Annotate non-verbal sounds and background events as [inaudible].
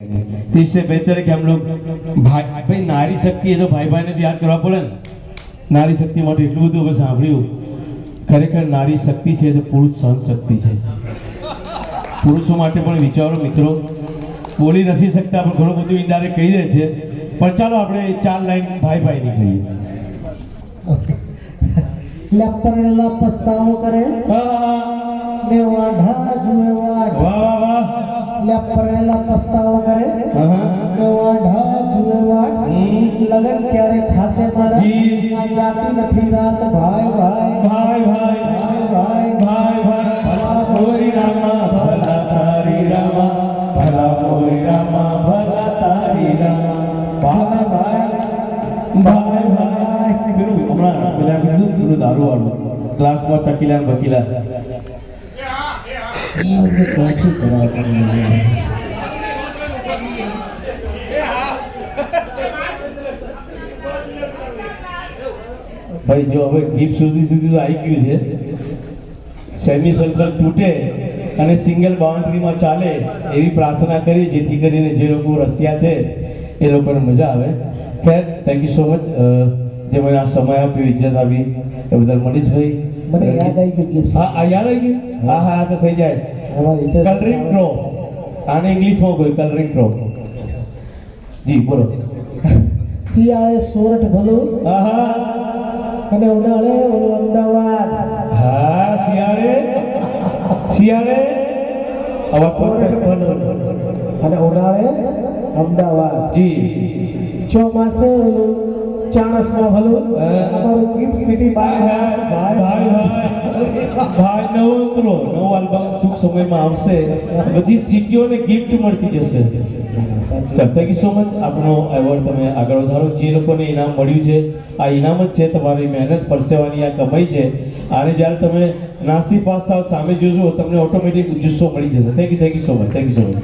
तो इससे बेहतर है कि हम लोग ભાઈ ભાઈ નારી શક્તિ એ તો ભાઈ ભાઈને જ યાદ કરવા પડે ને નારી શક્તિ માટે એટલું બધું હવે સાંભળ્યું ખરેખર નારી શક્તિ છે તો પુરુષ સહન શક્તિ છે પુરુષો માટે પણ વિચારો મિત્રો બોલી નથી શકતા પણ ઘણું બધું ઇન્ડાયરેક્ટ કહી દે છે પણ ચાલો આપણે ચાર લાઈન ભાઈ ભાઈની કહીએ [laughs] લપરણેલા પસ્તાવો કરે આહ, ને વાઢા જુએ વાઢ વાહ વાહ વાહ લપરણેલા પસ્તાવો કરે આહા. ને વાઢા જુએ વાઢ હમ. લગન ક્યારે થાશે મારા જી. આ જાતી નથી રાત ભાઈ ભાઈ ભાઈ ભાઈ ભાઈ ભાઈ ભાઈ ભલા મોરી રામા ભલા તારી રામા ભલા મોરી રામા ભલા તારી રામા ભાઈ ભાઈ ભાઈ ભાઈ પેલું હમણાં પેલા કીધું પેલું દારૂ વાળું ક્લાસમાં ટકીલા ને ભાઈ, જો હવે ગિફ્ટ સુધી સુધી તો આવી ગયું છે. સેમી સર્કલ તૂટે અને સિંગલ બાઉન્ડ્રીમાં ચાલે એવી પ્રાર્થના કરી, જેથી કરીને જે લોકો રસ્યા છે, એ લોકોને મજા આવે. ખેર થેન્ક યુ સો મચ જે મને આ સમય આપ્યો ઇજ્જત આપી, એ બદલ મનીષભાઈ મને યાદ આવી ગયું gift. હા આ યાદ આવી ગયું? હા. હા તો થઈ જાય. અમારી કલરિંગ પ્રો આને ઇંગ્લિશમાં કોઈ કલરિંગ પ્રો જી બોલો. શિયાળે સોરઠ ભલું આહા અને ઉનાળે ઓલું અમદાવાદ. હા શિયાળે. શિયાળે. અવાજ સોરઠ ભલું અને ઉનાળે અમદાવાદ. જી. ચોમાસે ઓલું ચાણસમાં ભલું અમારું ગિફ્ટ સિટી ભાઈ બાય ભાઈ ભાઈ ભાઈ નવો ઉતરો નવો આલ્બમ ટૂંક સમયમાં આવશે. બધી સિટીઓને ગિફ્ટ મળતી જશે. થેન્ક યુ સો મચ આપનો એવોર્ડ તમે આગળ વધારો. જે લોકોને ઇનામ મળ્યું છે આ ઇનામ જ છે તમારી મહેનત પરસેવાની આ કમાઈ છે. આને જ્યારે તમે નાસી પાસ થાવ સામે જોશો તમને ઓટોમેટિક જુસ્સો મળી જશે. Thank you thank you so much thank you so much